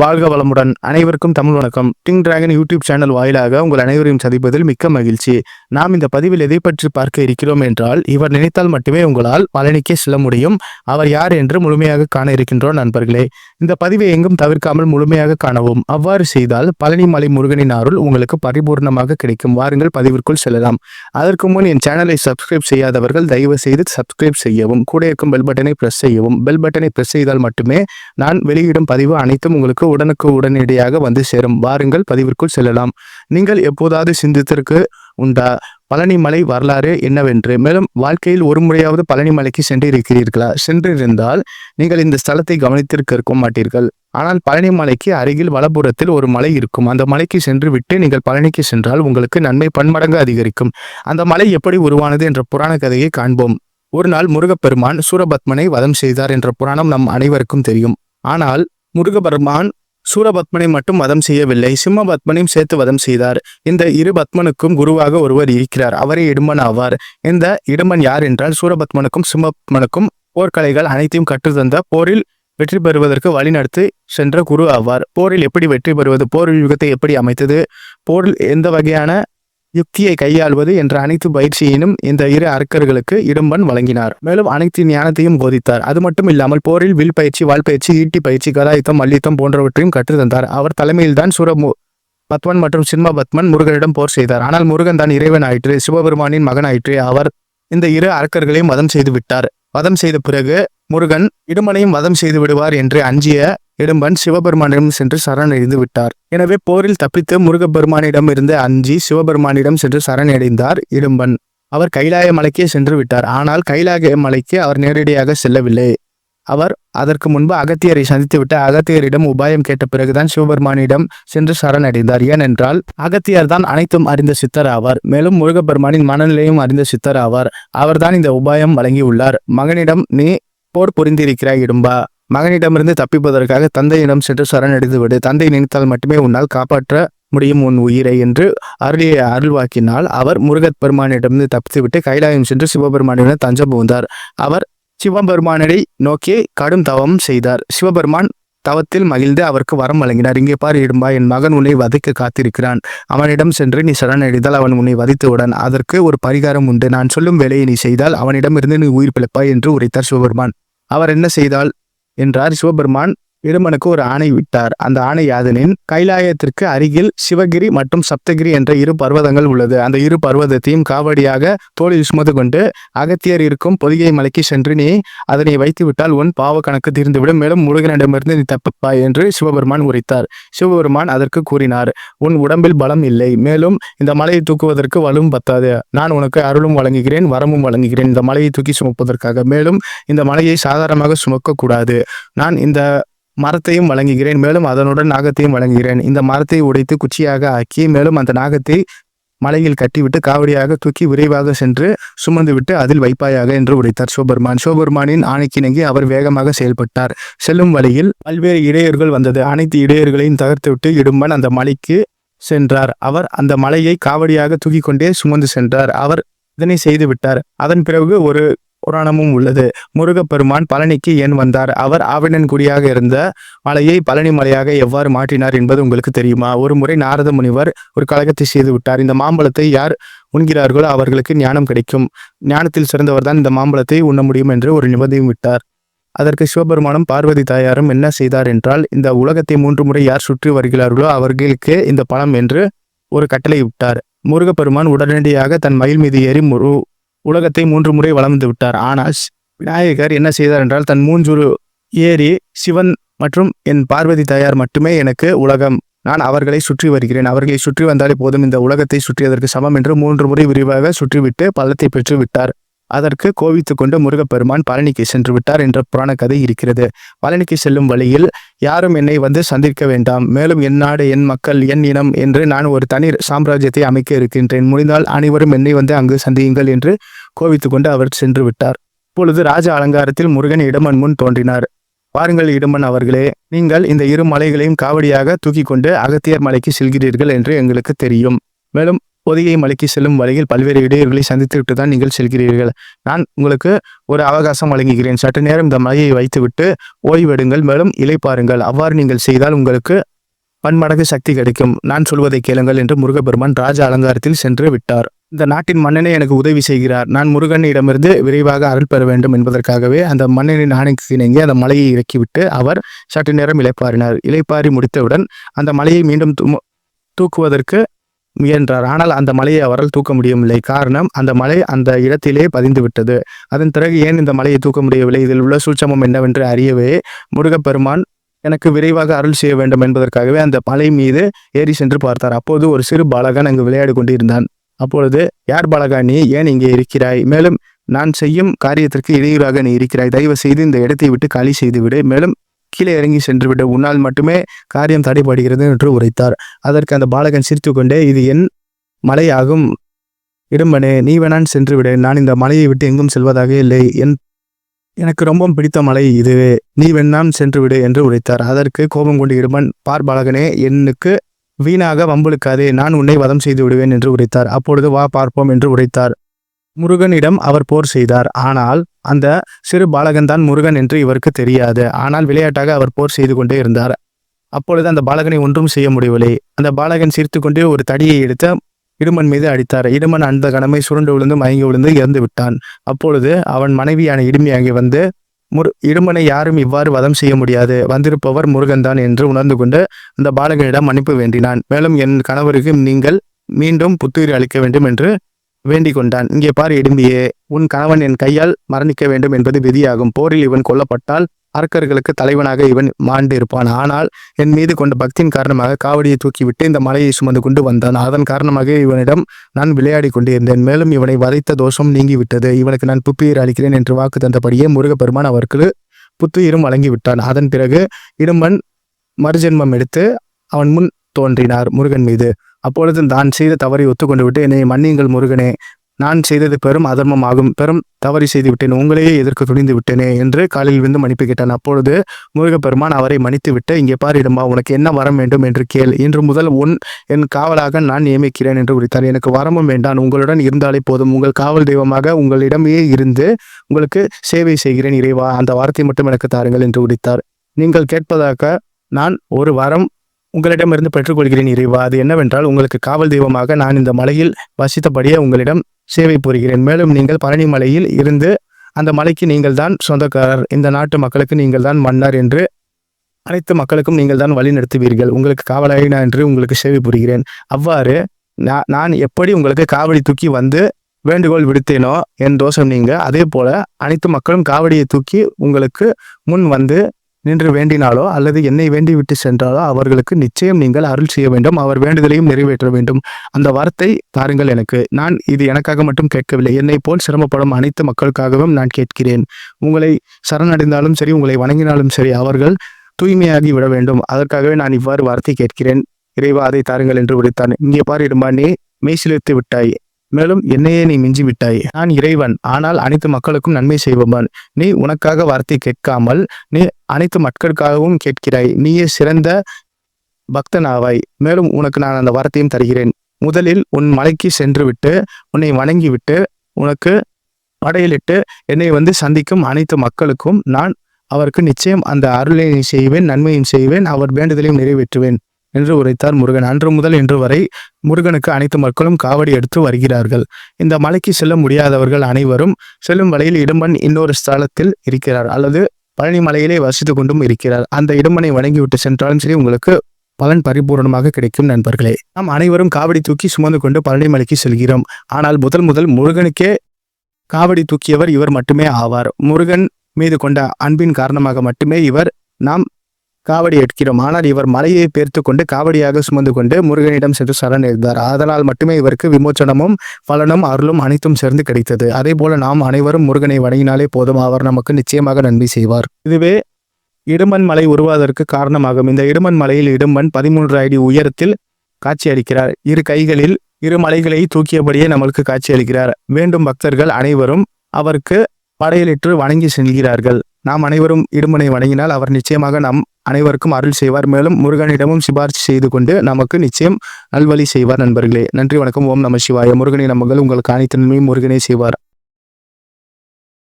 வாழ்க வளமுடன். அனைவருக்கும் தமிழ் வணக்கம். டிங் டிராகன் யூடியூப் சேனல் வாயிலாக உங்கள் அனைவரையும் சந்திப்பதில் மிக்க மகிழ்ச்சி. நாம் இந்த பதிவில் எதை பற்றி பார்க்க இருக்கிறோம் என்றால் இவர் நினைத்தால் மட்டுமே உங்களால் பழனிக்கே செல்ல முடியும். அவர் யார் என்று முழுமையாக காண இருக்கின்றோம் நண்பர்களே. இந்த பதிவை எங்கும் தவிர்க்காமல் முழுமையாக காணவும். அவ்வாறு செய்தால் பழனி மலை முருகனின் அருள் உங்களுக்கு பரிபூர்ணமாக கிடைக்கும். வாருங்கள் பதிவிற்குள் செல்லலாம். அதற்கு முன் என் சேனலை சப்ஸ்கிரைப் செய்யாதவர்கள் தயவு செய்து சப்ஸ்கிரைப் செய்யவும். கூட இருக்கும் பெல் பட்டனை பிரஸ் செய்யவும். பெல் பட்டனை பிரஸ் செய்தால் மட்டுமே நான் வெளியிடும் பதிவு அனைத்தும் உங்களுக்கு உடனுக்கு உடனடியாக வந்து சேரும். வாருங்கள் பதிவிற்குள் செல்லலாம். நீங்கள் எப்போதாவது சிந்தித்திற்கு உண்டா? பழனி மலை வரலாறு என்னவென்று? மேலும் வாழ்க்கையில் ஒரு முறையாவது பழனி மலைக்கு சென்று இருக்கிறீர்களா சென்றிருந்தால் நீங்கள் இந்த ஸ்தலத்தை கவனித்திருக்க இருக்க மாட்டீர்கள். ஆனால் பழனி மலைக்கு அருகில் வலப்புறத்தில் ஒரு மலை இருக்கும். அந்த மலைக்கு சென்று விட்டு நீங்கள் பழனிக்கு சென்றால் உங்களுக்கு நன்மை பன்மடங்கு அதிகரிக்கும். அந்த மலை எப்படி உருவானது என்ற புராண கதையை காண்போம். ஒரு நாள் முருகப்பெருமான் சூரபத்மனை வதம் செய்தார் என்ற புராணம் நம் அனைவருக்கும் தெரியும். ஆனால் முருகபெருமான் சூரபத்மனை மட்டும் வதம் செய்யவில்லை சிம்மபத்மனையும் சேர்த்து வதம் செய்தார். இந்த இரு பத்மனுக்கும் குருவாக ஒருவர் இருக்கிறார். அவரே இடுமன் ஆவார். இந்த இடுமன் யார் என்றால் சூரபத்மனுக்கும் சிம்மபத்மனுக்கும் போர்க்கலைகள் அனைத்தையும் கற்றுத்தந்த போரில் வெற்றி பெறுவதற்கு வழிநடத்தி சென்ற குரு ஆவார். போரில் எப்படி வெற்றி பெறுவது? போர் யுகத்தை எப்படி அமைத்தது? போரில் எந்த வகையான யுக்தியை கையாள்வது என்ற அனைத்து பயிற்சியினும் இந்த இரு அரக்கர்களுக்கு இடும்பன் வழங்கினார். மேலும் அனைத்து ஞானத்தையும் போதித்தார். அது மட்டும் இல்லாமல் போரில் வில் பயிற்சி வால் பயிற்சி ஈட்டி பயிற்சி கதாயுத்தம் மல்யுத்தம் போன்றவற்றையும் கற்றுத்தந்தார் அவர் தலைமையில்தான் சுரமு பத்மன் மற்றும் சின்ம பத்மன் முருகனிடம் போர் செய்தார். ஆனால் முருகன் தான் இறைவன் ஆயிற்று சிவபெருமானின் மகன் ஆயிற்று. அவர் இந்த இரு அரக்கர்களையும் வதம் செய்து விட்டார். வதம் செய்த பிறகு முருகன் இடுமனையும் வதம் செய்து விடுவார் என்று அஞ்சிய இடும்பன் சிவபெருமானிடம் சென்று சரணடைந்து விட்டார். எனவே போரில் தப்பித்து முருகப்பெருமானிடம் இருந்து அஞ்சி சிவபெருமானிடம் சென்று சரணடைந்தார் இடும்பன் அவர் கைலாய மலைக்கே சென்று விட்டார். ஆனால் கைலாய மலைக்கு அவர் நேரடியாக செல்லவில்லை. அவர் அதற்கு முன்பு அகத்தியரை சந்தித்துவிட்டு அகத்தியரிடம் உபாயம் கேட்ட பிறகுதான் சிவபெருமானிடம் சென்று சரணடைந்தார். ஏனென்றால் அகத்தியர் தான் அனைத்தும் அறிந்த சித்தர் ஆவார். மேலும் முருகப்பெருமானின் மனநிலையும் அறிந்த சித்தர் ஆவார். அவர்தான் இந்த உபாயம் வழங்கியுள்ளார். மகனிடம் நீ போர் புரிந்திருக்கிறாய் இடும்பா மகனிடமிருந்து தப்பிப்பதற்காக தந்தையிடம் சென்று சரணடைந்து விடு. தந்தை நினைத்தால் மட்டுமே உன்னால் காப்பாற்ற முடியும் உன் உயிரை என்று அருளிய அருள்வாக்கினால் அவர் முருகத் பெருமானிடமிருந்து தப்பித்துவிட்டு கைலாயம் சென்று சிவபெருமானிடம் தஞ்சம் புகுந்தார் அவர் சிவபெருமானரை நோக்கி கடும் தவம் செய்தார். சிவபெருமான் தவத்தில் மகிழ்ந்து அவருக்கு வரம் வழங்கினார். இங்கே பார் இடும்பா என் மகன் உன்னை வதைக்க காத்திருக்கிறான். அவனிடம் சென்று நீ சரணடைந்தால் அவன் உன்னை வதைத்தவுடன் அதற்கு ஒரு பரிகாரம் உண்டு. நான் சொல்லும் வேலையை நீ செய்தால் அவனிடமிருந்து நீ உயிர் பிழைப்பாய் என்று உரைத்தார் சிவபெருமான். அவர் என்ன செய்தால் என்றார் சிவபெருமான். இடுமனுக்கு ஒரு ஆணை விட்டார். அந்த ஆணை யாதனின் கைலாயத்திற்கு அருகில் சிவகிரி மற்றும் சப்தகிரி என்ற இரு பர்வதங்கள் உள்ளது. அந்த இரு பர்வதத்தையும் காவடியாக தோளில் சுமந்து கொண்டு அகத்தியர் இருக்கும் பொதிகை மலைக்கு சென்று நீ அதனை வைத்து விட்டால் உன் பாவ கணக்கு தீர்ந்துவிடும். மேலும் முருகனிடமிருந்து நீ தப்பிப்பாய் என்று சிவபெருமான் உரைத்தார். சிவபெருமான் அதற்கு கூறினார் உன் உடம்பில் பலம் இல்லை. மேலும் இந்த மலையை தூக்குவதற்கு வலும் பத்தாது. நான் உனக்கு அருளும் வழங்குகிறேன் வரமும் வழங்குகிறேன். இந்த மலையை தூக்கி சுமப்பதற்காக. மேலும் இந்த மலையை சாதாரணமாக சுமக்கக்கூடாது. நான் இந்த மரத்தையும் வழங்குகிறேன் மேலும் அதனுடன் நாகத்தையும் வழங்குகிறேன். இந்த மரத்தை உடைத்து குச்சியாக ஆக்கி மேலும் அந்த நாகத்தை மலையில் கட்டிவிட்டு காவடியாக தூக்கி விரைவாக சென்று சுமந்து விட்டு அதில் வைப்பாயாக என்று உடைத்தார் சிவபெருமான் சிவபெருமானின் ஆணைக்கிணங்கி அவர் வேகமாக செயல்பட்டார். செல்லும் வழியில் பல்வேறு இடையர்கள் வந்தது. அனைத்து இடையர்களையும் தகர்த்துவிட்டு இடும்பன் அந்த மலைக்கு சென்றார். அவர் அந்த மலையை காவடியாக தூக்கி கொண்டே சுமந்து சென்றார். அவர் இதனை செய்து விட்டார் அதன் பிறகு ஒரு புராணமும் உள்ளது. முருகப்பெருமான் பழனிக்கு ஏன் வந்தார்? அவர் ஆவினன்குடியாக இருந்த மலையை பழனி மலையாக எவ்வாறு மாற்றினார் என்பது உங்களுக்கு தெரியுமா? ஒரு முறை நாரத முனிவர் ஒரு கழகத்தை செய்து விட்டார். இந்த மாம்பழத்தை யார் உண்கிறார்களோ அவர்களுக்கு ஞானம் கிடைக்கும். ஞானத்தில் சிறந்தவர் தான் இந்த மாம்பழத்தை உண்ண முடியும் என்று ஒரு நிபந்தனையும் விட்டார். அதற்கு சிவபெருமானும் பார்வதி தாயாரும் என்ன செய்தார் என்றால் இந்த உலகத்தை மூன்று முறை யார் சுற்றி வருகிறார்களோ அவர்களுக்கு இந்த பழம் என்று ஒரு கட்டளை விட்டார். முருகப்பெருமான் உடனடியாக தன் மயில் மீது ஏறி முரு உலகத்தை மூன்று முறை வளர்ந்து விட்டார். ஆனால் விநாயகர் என்ன செய்தார் என்றால் தன் மூஞ்சுரு ஏறி சிவன் மற்றும் என் பார்வதி தாயார் மட்டுமே எனக்கு உலகம். நான் அவர்களை சுற்றி வருகிறேன். அவர்களை சுற்றி வந்தாலே போதும். இந்த உலகத்தை சுற்றியதற்கு சமம் என்று மூன்று முறை விரிவாக சுற்றிவிட்டு பள்ளத்தை பெற்று விட்டார். அதற்கு கோவித்து கொண்டு முருகப்பெருமான் பழனிக்கு சென்று விட்டார் என்ற புராண கதை இருக்கிறது. பழனிக்கு செல்லும் வழியில் யாரும் என்னை வந்து சந்திக்க வேண்டாம். மேலும் என் நாடு என் மக்கள் என் இனம் என்று நான் ஒரு தனி சாம்ராஜ்யத்தை அமைக்க இருக்கின்றேன். முடிந்தால் அனைவரும் என்னை வந்து அங்கு சந்தியுங்கள் என்று கோவித்து கொண்டு அவர் சென்று விட்டார். இப்பொழுது ராஜ அலங்காரத்தில் முருகன் இடமன் முன் தோன்றினார். பாருங்கள் இடுமன் அவர்களே நீங்கள் இந்த இரு மலைகளையும் காவடியாக தூக்கி கொண்டு அகத்தியர் மலைக்கு செல்கிறீர்கள் என்று எங்களுக்கு தெரியும். மேலும் பொதிகை மலைக்கு செல்லும் வழியில் பல்வேறு இடையூறுகளை சந்தித்துவிட்டு தான் நீங்கள் செல்கிறீர்கள். நான் உங்களுக்கு ஒரு அவகாசம் வழங்குகிறேன். சற்று நேரம் இந்த மலையை வைத்துவிட்டு ஓய்வெடுங்கள் மேலும் இளைப்பாருங்கள் அவ்வாறு நீங்கள் செய்தால் உங்களுக்கு பன்மடங்கு சக்தி கிடைக்கும். நான் சொல்வதை கேளுங்கள் என்று முருகபெருமான் ராஜ அலங்காரத்தில் சென்று விட்டார். இந்த நாட்டின் மன்னனே எனக்கு உதவி செய்கிறார். நான் முருகனிடமிருந்து விரைவாக அருள் பெற வேண்டும் என்பதற்காகவே அந்த மன்னனின் ஆணைக்கு இணங்கி அந்த மலையை இறக்கிவிட்டு அவர் சற்று நேரம் இளைப்பாறினார் இலைப்பாரி முடித்தவுடன் அந்த மலையை மீண்டும் தூக்குவதற்கு முயன்றார். ஆனால் அந்த மலையை அவரால் தூக்க முடியவில்லை. காரணம் அந்த மலை அந்த இடத்திலே பதிந்து விட்டது அதன் பிறகு ஏன் இந்த மலையை தூக்க முடியவில்லை? இதில் உள்ள சூட்சமம் என்னவென்று அறியவே முருகப்பெருமான் எனக்கு விரைவாக அருள் செய்ய வேண்டும் என்பதற்காகவே அந்த மலை மீது ஏறி சென்று பார்த்தார். அப்போது ஒரு சிறு பாலகன் அங்கு விளையாடி கொண்டிருந்தான். அப்பொழுது யார் பாலகா நீ? ஏன் இங்கே இருக்கிறாய்? மேலும் நான் செய்யும் காரியத்திற்கு இடையூறாக நீ இருக்கிறாய். தயவு செய்து இந்த இடத்தை விட்டு காலி செய்துவிடு. மேலும் கீழே இறங்கி சென்றுவிடும் உன்னால் மட்டுமே காரியம் தடைபடுகிறது என்று உரைத்தார். அதற்கு அந்த பாலகன் சிரித்துக்கொண்டே இது என் மலையாகும். இடும்பனே நீ வேணான் சென்று நான் இந்த மலையை விட்டு எங்கும் செல்வதாக இல்லை. என் எனக்கு ரொம்ப பிடித்த மலை இதுவே. நீ வேணாம் சென்று விடு என்று உரைத்தார். அதற்கு கோபம் கொண்டு இடுமன் பார் பாலகனே எனக்கு வீணாக வம்புழுக்காதே. நான் உன்னை வதம் செய்து விடுவேன் என்று உரைத்தார். அப்பொழுது வா பார்ப்போம் என்று உரைத்தார். முருகனிடம் அவர் போர் செய்தார். ஆனால் அந்த சிறு பாலகன் தான் முருகன் என்று இவருக்கு தெரியாது. ஆனால் விளையாட்டாக அவர் போர் செய்து கொண்டே இருந்தார். அப்பொழுது அந்த பாலகனை ஒன்றும் செய்ய முடியவில்லை. அந்த பாலகன் சிரித்துக்கொண்டே ஒரு தடியை எடுத்து இடுமன் மீது அடித்தார். இடுமன் அந்த கணமை சுருண்டு விழுந்து மயங்கி விழுந்து இறந்து விட்டான். அப்பொழுது அவன் மனைவியான இடுமி அங்கே வந்து முரு இடுமனை யாரும் இவ்வாறு வதம் செய்ய முடியாது. வந்திருப்பவர் முருகன்தான் என்று உணர்ந்து கொண்டு அந்த பாலகனிடம் மன்னிப்பு வேண்டினான். மேலும் என் கணவருக்கு நீங்கள் மீண்டும் புத்துயிர் அளிக்க வேண்டும் என்று வேண்டிக் கொண்டான் இங்கே பார் இடும்பியே உன் கணவன் என் கையால் மரணிக்க வேண்டும் என்பது விதியாகும். போரில் இவன் கொல்லப்பட்டால் அரக்கர்களுக்கு தலைவனாக இவன் மாண்டு இருப்பான் ஆனால் என் மீது கொண்ட பக்தியின் காரணமாக காவடியை தூக்கிவிட்டு இந்த மலையை சுமந்து கொண்டு வந்தான். அதன் காரணமாக இவனிடம் நான் விளையாடி கொண்டிருந்தேன். மேலும் இவனை வதைத்த தோஷம் நீங்கிவிட்டது. இவனுக்கு நான் புத்துயிர் அளிக்கிறேன் என்று வாக்கு தந்தபடியே முருகப்பெருமான் அவருக்கு புத்துயிரும் வழங்கிவிட்டான். அதன் பிறகு இடும்பன் மறுஜென்மம் எடுத்து அவன் முன் தோன்றினார் முருகன் மீது. அப்பொழுது தான் செய்த தவறை ஒத்துக்கொண்டு விட்டு என்னை மன்னியுங்கள் முருகனே. நான் செய்தது பெரும் அதர்மம் ஆகும் பெரும் தவறி செய்து விட்டேன் உங்களையே எதிர்க்க துணிந்து விட்டேனே என்று காலில் விழுந்து மன்னிப்பு கேட்டான். அப்பொழுது முருகப்பெருமான் அவரை மன்னித்து விட்டு இங்கே பார் உனக்கு என்ன வரம் வேண்டும் என்று கேள். இன்று முதல் உன் என் காவலாக நான் நியமிக்கிறேன் என்று உரித்தார். எனக்கு வரமும் வேண்டாம். உங்களுடன் இருந்தாலே போதும். உங்கள் காவல் தெய்வமாக உங்களிடமே இருந்து உங்களுக்கு சேவை செய்கிறேன் இறைவா. அந்த வாரத்தை மட்டும் எனக்கு தாருங்கள் என்று உரித்தார். நீங்கள் கேட்பதாக நான் ஒரு வாரம் உங்களிடமிருந்து பெற்றுக்கொள்கிறேன் இறைவா. அது என்னவென்றால் உங்களுக்கு காவல் தெய்வமாக நான் இந்த மலையில் வசித்தபடியே உங்களிடம் சேவை புரிகிறேன். மேலும் நீங்கள் பழனி மலையில் இருந்து அந்த மலைக்கு நீங்கள் தான் சொந்தக்காரர். இந்த நாட்டு மக்களுக்கு நீங்கள் தான் மன்னர் என்று அனைத்து மக்களுக்கும் நீங்கள் தான் வழி நடத்துவீர்கள். உங்களுக்கு காவலாகி நான் என்று உங்களுக்கு சேவை புரிகிறேன். அவ்வாறு நான் நான் எப்படி உங்களுக்கு காவடி தூக்கி வந்து வேண்டுகோள் விடுத்தேனோ என் தோஷம் நீங்க அதே போல அனைத்து மக்களும் காவடியை தூக்கி உங்களுக்கு முன் வந்து நின்று வேண்டினாலோ அல்லது என்னை வேண்டி விட்டு சென்றாலோ அவர்களுக்கு நிச்சயம் நீங்கள் அருள் செய்ய வேண்டும். அவர் வேண்டுதலையும் நிறைவேற்ற வேண்டும். அந்த வார்த்தை தாருங்கள் எனக்கு. நான் இது எனக்காக மட்டும் கேட்கவில்லை. என்னை போல் சிரமப்படும் அனைத்து மக்களுக்காகவும் நான் கேட்கிறேன். உங்களை சரணடைந்தாலும் சரி உங்களை வணங்கினாலும் சரி அவர்கள் தூய்மையாகி விட வேண்டும். அதற்காகவே நான் இவ்வாறு வார்த்தை கேட்கிறேன். இறைவா அதை தாருங்கள் என்று விடுத்தான் இங்கே பாரு இடும்பா நீ விட்டாய். மேலும் என்னையே நீ மிஞ்சி விட்டாய். நான் இறைவன். ஆனால் அனைத்து மக்களுக்கும் நன்மை செய்பவன். நீ உனக்காக வார்த்தை கேட்காமல் நீ அனைத்து மக்களுக்காகவும் கேட்கிறாய். நீயே சிறந்த பக்தனாவாய். மேலும் உனக்கு நான் அந்த வார்த்தையும் தருகிறேன். முதலில் உன் மலைக்கு சென்று விட்டு உன்னை வணங்கி விட்டு உனக்கு படையலிட்டு என்னை வந்து சந்திக்கும் அனைத்து மக்களுக்கும் நான் அவருக்கு நிச்சயம் அந்த அருளை செய்வேன் நன்மையும் செய்வேன் அவர் வேண்டுதலையும் நிறைவேற்றுவேன். என்று உரைத்தார் முருகன். அன்று முதல் இன்று வரை முருகனுக்கு அனைத்து மக்களும் காவடி எடுத்து வருகிறார்கள். இந்த மலைக்கு செல்ல முடியாதவர்கள் அனைவரும் செல்லும் வழியில் இடும்பன் இன்னொரு ஸ்தலத்தில் இருக்கிறார் அல்லது பழனி மலையிலே வசித்து கொண்டும் இருக்கிறார். அந்த இடும்பனை வணங்கிவிட்டு சென்றாலும் சரி உங்களுக்கு பலன் பரிபூரணமாக கிடைக்கும் நண்பர்களே. நாம் அனைவரும் காவடி தூக்கி சுமந்து கொண்டு பழனி மலைக்கு செல்கிறோம். ஆனால் முதல் முதல் முருகனுக்கே காவடி தூக்கியவர் இவர் மட்டுமே ஆவார். முருகன் மீது கொண்ட அன்பின் காரணமாக மட்டுமே இவர் நாம் காவடி எடுக்கிறோம். ஆனால் இவர் மலையை பேர்த்து கொண்டு காவடியாக சுமந்து கொண்டு முருகனிடம் சென்று சரண் எழுந்தார். அதனால் மட்டுமே இவருக்கு விமோச்சனமும் பலனும் அருளும் அனைத்தும் சேர்ந்து கிடைத்தது. அதே போல நாம் அனைவரும் முருகனை வணங்கினாலே போதும். அவர் நமக்கு நிச்சயமாக நன்மை செய்வார். இதுவே இடுமன் மலை உருவாவதற்கு காரணமாகும். இந்த இடுமன் மலையில் இடுமன் பதிமூன்று அடி உயரத்தில் காட்சியளிக்கிறார் இரு கைகளில் இரு மலைகளை தூக்கியபடியே நம்மளுக்கு காட்சியளிக்கிறார் வேண்டும் பக்தர்கள் அனைவரும் அவருக்கு படையலிட்டு வணங்கி செல்கிறார்கள். நாம் அனைவரும் இடுமனை வணங்கினால் அவர் நிச்சயமாக நம் அனைவருக்கும் அருள் செய்வார். மேலும் முருகனிடமும் சிபார்சு செய்து கொண்டு நமக்கு நிச்சயம் நல்வழி செய்வார் நண்பர்களே. நன்றி வணக்கம். ஓம் நம சிவாய. முருகனை நம்மகள் உங்களுக்கு அனைத்து நன்மையும் முருகனே செய்வார்.